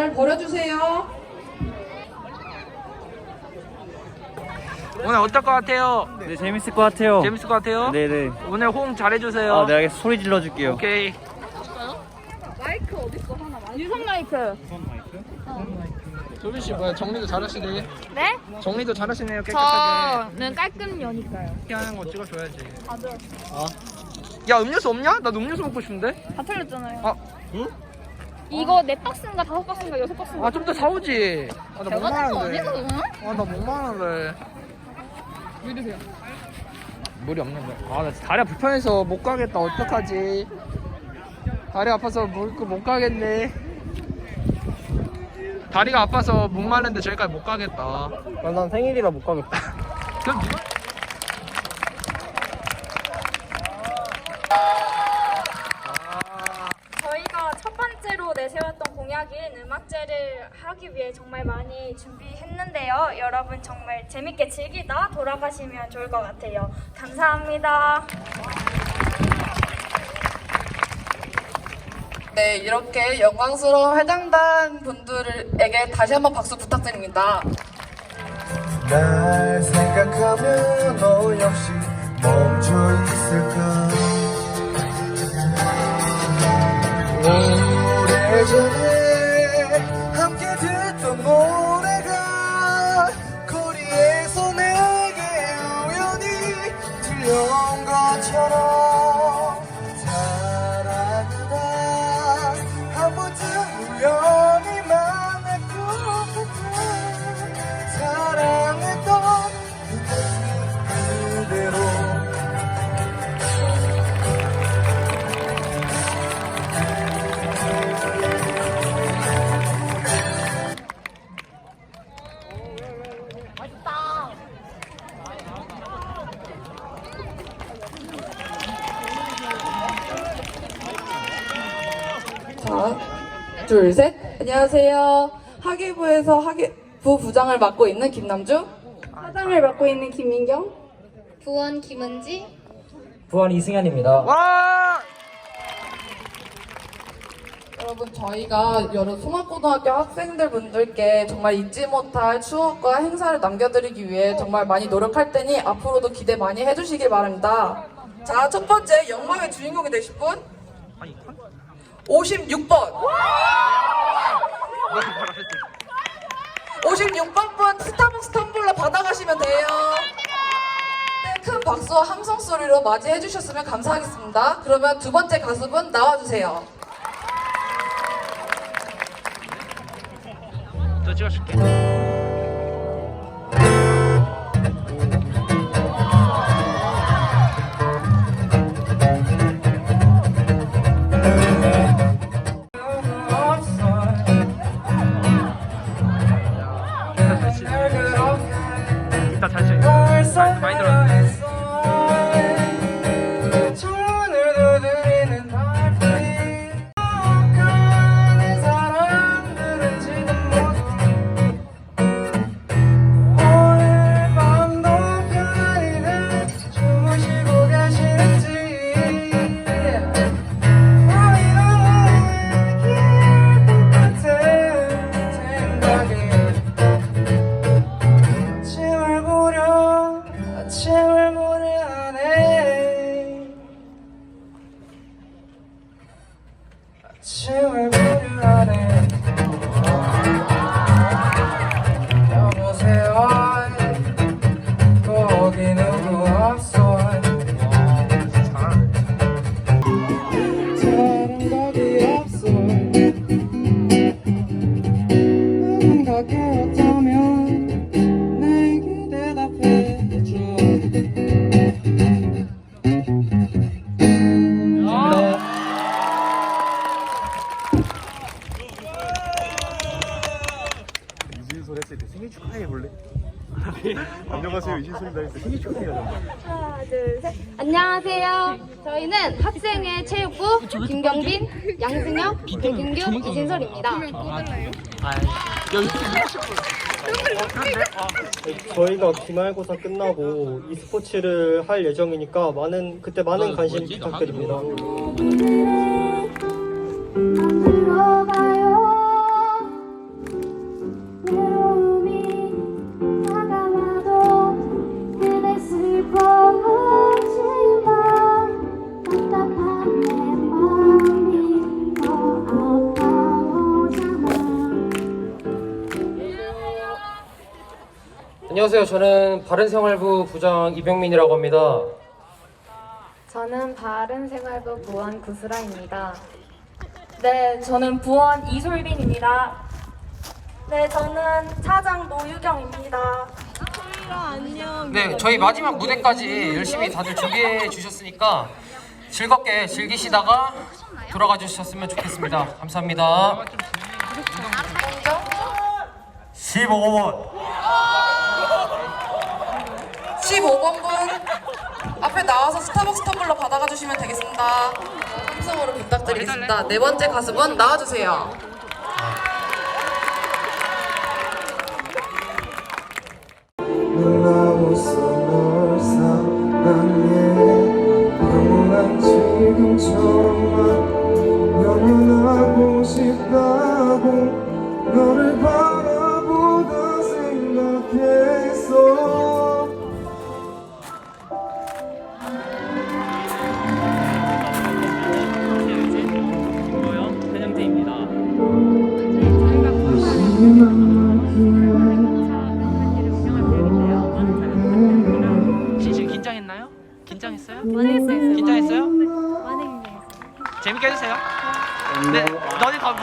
잘 버려주세요. 오늘 어떨 것 같아요? 네 재밌을 것 같아요. 재밌을 것 같아요? 네네. 오늘 호응 잘해주세요. 아, 네 알겠습니다. 소리 질러줄게요. 오케이. 유선 마이크. 조빈 씨 뭐야 정리도 잘하시네. 네? 정리도 잘하시네요 깨끗하게. 저는 깔끔 여니까요. 이렇게 하는 거 찍어줘야지. 맞아. 야 음료수 없냐? 나 음료수 먹고 싶은데. 다 틀렸잖아요. 아, 응? 이거 네 박스인가 다섯 박스인가 여섯 박스인가. 아 좀 더 사오지. 아, 나 제가 거 목마른데. 아니거든. 아나 목마른데. 믿으세요. 물이 없는데. 아나 다리가 불편해서 못 가겠다. 어떡하지? 다리 아파서 물, 못 가겠네. 다리가 아파서 목마른데 저기까지 못 가겠다. 아, 난 생일이라 못 가겠다. 그럼 누가 첫 번째로 내세웠던 공약인 음악제를 하기 위해 정말 많이 준비했는데요. 여러분 정말 재밌게 즐기다 돌아가시면 좋을 것 같아요. 감사합니다. 네, 이렇게 영광스러운 회장단 분들에게 다시 한번 박수 부탁드립니다. 날 생각하면 너 역시 멈춰 있을까 오래전에 들려 둘, 셋. 안녕하세요. 학예부에서 학예부 부장을 맡고 있는 김남주. 화장을 맡고 있는 김민경. 부원 김은지. 부안 이승현입니다. 와! 여러분 저희가 여러 송악고등학교 학생들 분들께 정말 잊지 못할 추억과 행사를 남겨드리기 위해 정말 많이 노력할 테니 앞으로도 기대 많이 해주시길 바랍니다. 자, 첫 번째 영광의 주인공이 되실 분 56번. 56번 분 스타벅스 텀블러 받아가시면 돼요. 네, 큰 박수와 함성 소리로 맞이해 주셨으면 감사하겠습니다. 그러면 두 번째 가수분 나와주세요. 저 찍어줄게. 아침을 모르네. 여보세요. 거기 누구 없어 다른 거기 없어. 누군가 깨웠다면 내게 대답해줘 김경빈, 양승혁, 백인규, 이진솔입니다. 아, 여기 저희가 기말고사 끝나고 e스포츠를 할 예정이니까 많은 그때 많은 관심 부탁드립니다. 외로움이 안녕하세요. 저는 바른생활부 부장 이병민이라고 합니다. 저는 바른생활부 부원 구슬아입니다 네, 저는 부원 이솔빈입니다. 네, 저는 차장 노유경입니다. 네, 저희 마지막 무대까지 열심히 다들 준비해 주셨으니까 즐겁게 즐기시다가 돌아가 주셨으면 좋겠습니다. 감사합니다. 15번. 15번 분 앞에 나와서 스타벅스 텀블러 받아가 주시면 되겠습니다. 함성으로 부탁드리겠습니다. 네 번째 가수분 나와주세요. 놀라웠어 널 사랑해 영원한 지금처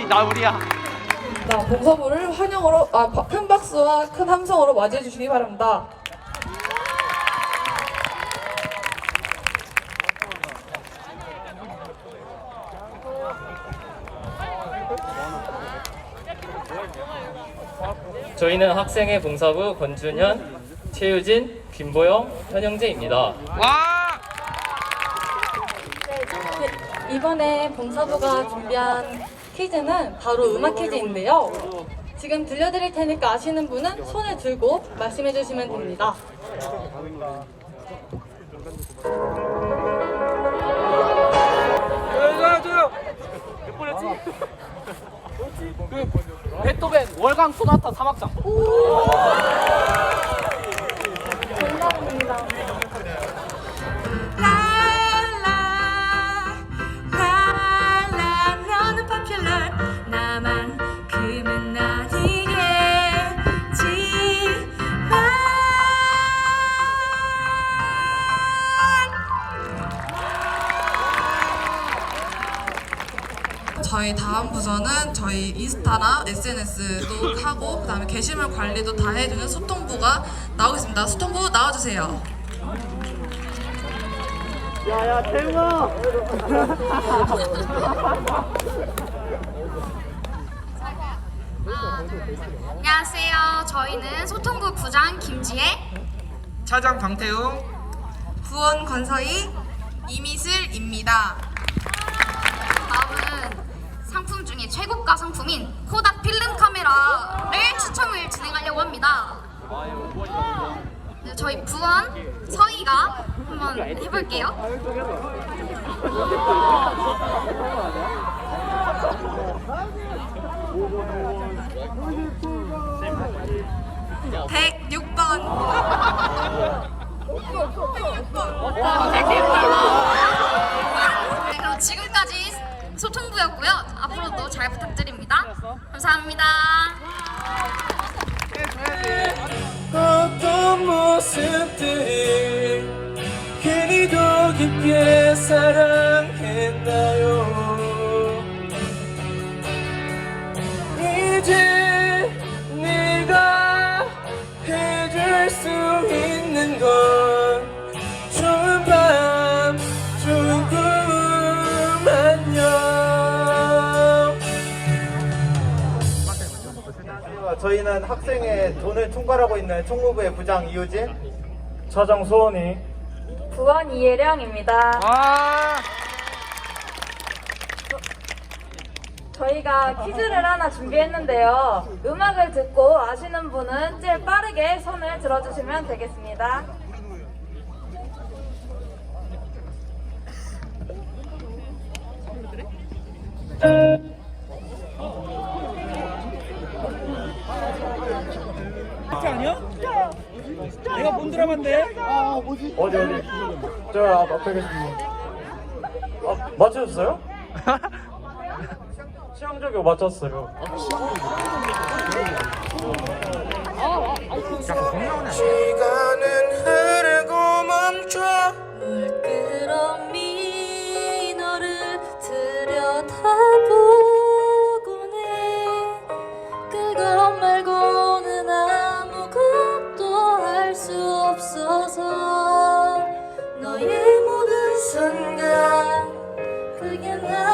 우리, 나 우리야. 자, 봉서부를 환영으로 아, 바- 큰 박수와 큰 함성으로 맞이해 주시기 바랍니다. 저희는 학생회 봉사부 권준현, 최유진, 김보영, 현영재입니다. 와! 이번에 봉사부가 준비한 퀴즈는 바로 음악 퀴즈인데요. 지금 들려드릴 테니까 아시는 분은 손을 들고 말씀해 주시면 됩니다. 베토벤 월강 소나타 사막장. 저희 다음 부서는 저희 인스타나 SNS도 하고 그다음에 게시물 관리도 다 해주는 소통부가 나오겠습니다. 소통부 나와주세요. 안녕하세요 저희는 소통부 부장 김지혜 차장 방태웅. 부원 권서희 이미슬입니다. 다음은 상품 중에 최고가 상품인 코닥 필름 카메라를 추첨을 진행하려고 합니다. 네, 저희 부원 서희가 한번 해볼게요. 깊게 사랑했나요? 이제 네가 해줄 수 있는 건 좋은 밤 좋은 꿈 안녕 저희는 학생회 돈을 총괄하고 있는 총무부의 부장 이우진, 차장 소원이, 부원 이예령입니다. 와! 저희가 퀴즈를 하나 준비했는데요. 음악을 듣고 아시는 분은 제일 빠르게 손을 들어주시면 되겠습니다. 어디 어디? 저 앞- 앞에 계십니다. 아, 맞추셨어요? 취향적이고 맞췄어요. 시간은 그게